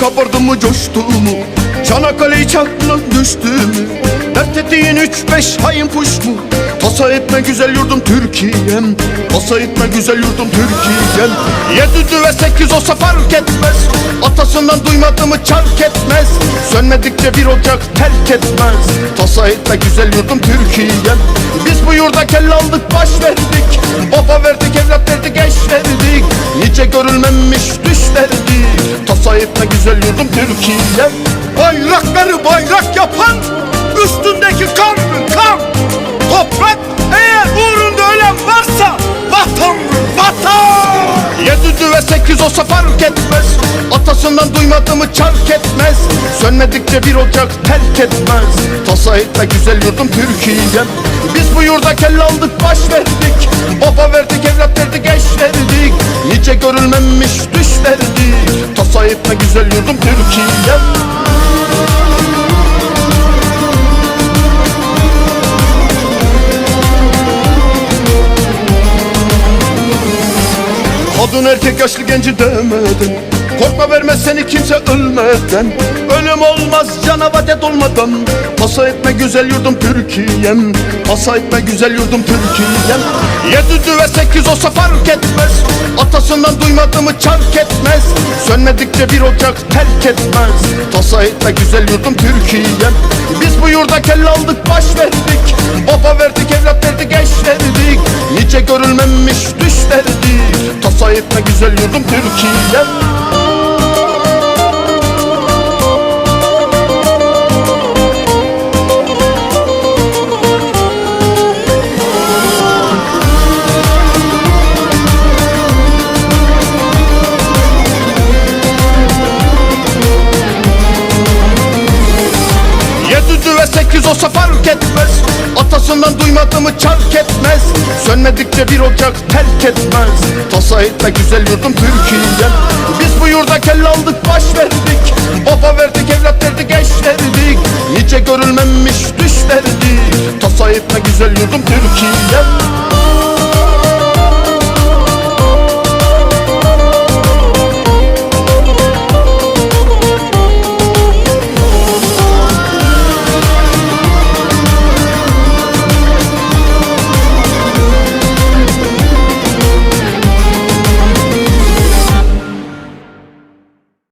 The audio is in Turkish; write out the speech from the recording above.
kabardı mı coştu mu? Çanakkale'yi çaklan düştü mü? Dert ettiğin üç beş hain puş mu? Tasa etme güzel yurdum Türkiye'm. Tasa etme güzel yurdum Türkiye'm. Yedi düve sekiz olsa fark etmez. Atasından duymadı mı çark etmez. Sönmedikçe bir ocak terk etmez. Tasa etme güzel yurdum Türkiye'm. Biz bu yurda kelle aldık baş verdik. Baba verdik evlat verdik eş verdik. Nice görülmemiş düş verdik Tasa etme güzel yurdum Türkiye'm Bayrakları bayrak yapan Üstündeki kan kan? Toprak eğer uğrunda ölen varsa Vatandır vatan! Yedi düve sekiz olsa fark etmez. Atasından duymadı mı çark etmez. Sönmedikçe bir ocak terk etmez. Tasa etme güzel yurdum Türkiye'm Biz bu yurda kelle aldık baş verdik. Baba verdik Türkiye'm Kadın erkek yaşlı genci demeden Korkma vermez seni kimse ölmeden. Ölüm olmaz cana vadet olmadan. Pasa etme güzel yurdum Türkiye'm. Pasa etme güzel yurdum Türkiye'm. Yedi düve sekiz olsa fark etmez Atasından duymadı çark etmez. Sönmedikçe bir ocak terk etmez. Tasa etme güzel yurdum Türkiye'm. Biz bu yurda kelle aldık baş verdik. Baba verdik evlat verdik eş verdik. Nice görülmemiş düş verdik Tasa etme güzel yurdum Türkiye'm Düve sekiz olsa fark etmez. Atasından duymadı mı çark etmez. Sönmedikçe bir ocak terk etmez. Tasa etme güzel yurdum Türkiye'm Biz bu yurda kelle aldık baş verdik. Baba verdik evlat verdik eş verdik. Nice görülmemiş düş verdik Tasa etme güzel yurdum Türkiye'm